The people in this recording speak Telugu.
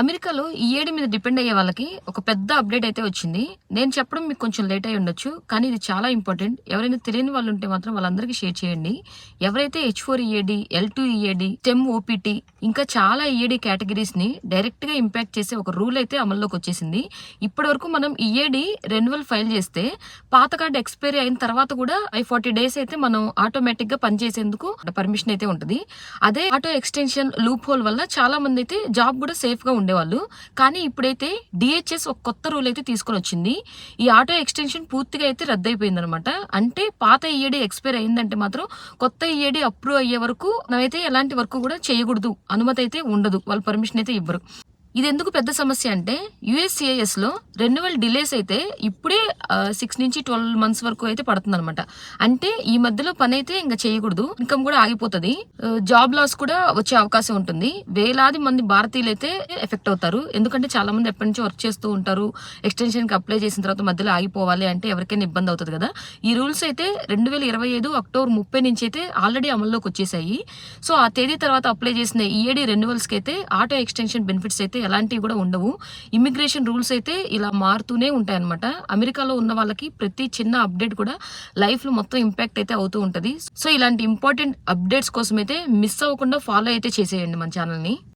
అమెరికాలో ఈ ఏడి మీద డిపెండ్ అయ్యే వాళ్ళకి ఒక పెద్ద అప్డేట్ అయితే వచ్చింది. నేను చెప్పడం మీకు కొంచెం లేట్ అయి ఉండొచ్చు కానీ ఇది చాలా ఇంపార్టెంట్. ఎవరైనా తెలియని వాళ్ళు ఉంటే మాత్రం వాళ్ళందరికీ షేర్ చేయండి. ఎవరైతే H four EAD L two EAD టెమ్ OPT ఇంకా చాలా ఈఏడి కేటగిరీస్ని డైరెక్ట్గా ఇంపాక్ట్ చేసే ఒక రూల్ అయితే అమల్లోకి వచ్చేసింది. ఇప్పటి వరకు మనం ఈఏడి రెన్యువల్ ఫైల్ చేస్తే పాత కార్డు ఎక్స్పైరీ అయిన తర్వాత కూడా ఐ ఫార్టీ డేస్ అయితే మనం ఆటోమేటిక్గా పనిచేసేందుకు పర్మిషన్ అయితే ఉంటుంది. అదే ఆటో ఎక్స్టెన్షన్ లూప్ హోల్ వల్ల చాలా మంది అయితే జాబ్ కూడా సేఫ్గా ఉండేవాళ్ళు. కానీ ఇప్పుడైతే డిహెచ్ఎస్ ఒక కొత్త రూల్ అయితే తీసుకొని వచ్చింది. ఈ ఆటో ఎక్స్టెన్షన్ పూర్తిగా అయితే రద్దయిపోయింది అనమాట అంటే పాత ఈఏడి ఎక్స్పైర్ అయిందంటే మాత్రం కొత్త ఈఏడి అప్రూవ్ అయ్యే వరకు మనమైతే ఎలాంటి వర్క్ కూడా చేయకూడదు. అనుమతి అయితే ఉండదు. వాళ్ళు పర్మిషన్ అయితే ఇవ్వరు. ఇది ఎందుకు పెద్ద సమస్య అంటే యుఎస్సిఐఎస్లో రెన్యువల్ డిలేస్ అయితే ఇప్పుడే సిక్స్ నుంచి ట్వెల్వ్ మంత్స్ వరకు అయితే పడుతుంది అనమాట అంటే ఈ మధ్యలో పని అయితే ఇంకా చేయకూడదు. ఇన్కమ్ కూడా ఆగిపోతుంది. జాబ్ లాస్ కూడా వచ్చే అవకాశం ఉంటుంది. వేలాది మంది భారతీయులు అయితే ఎఫెక్ట్ అవుతారు. ఎందుకంటే చాలా మంది ఎప్పటి నుంచి వర్క్ చేస్తూ ఉంటారు. ఎక్స్టెన్షన్కి అప్లై చేసిన తర్వాత మధ్యలో ఆగిపోవాలి అంటే ఎవరికైనా ఇబ్బంది అవుతుంది కదా. ఈ రూల్స్ అయితే రెండు వేల ఇరవై ఐదు అక్టోబర్ ముప్పై నుంచి అయితే ఆల్రెడీ అమల్లోకి వచ్చేసాయి. సో ఆ తేదీ తర్వాత అప్లై చేసిన ఈఏడి రెన్యువల్స్కి అయితే ఆటో ఎక్స్టెన్షన్ బెనిఫిట్స్ అయితే ఎలాంటివి కూడా ఉండవు. ఇమిగ్రేషన్ రూల్స్ అయితే ఇలా మారుతూనే ఉంటాయన్నమాట. అమెరికాలో ఉన్న వాళ్ళకి ప్రతి చిన్న అప్డేట్ కూడా లైఫ్లో మొత్తం ఇంపాక్ట్ అయితే అవుతూ ఉంటది. సో ఇలాంటి ఇంపార్టెంట్ అప్డేట్స్ కోసం అయితే మిస్ అవ్వకుండా ఫాలో అయితే చేసేయండి మన ఛానల్ని.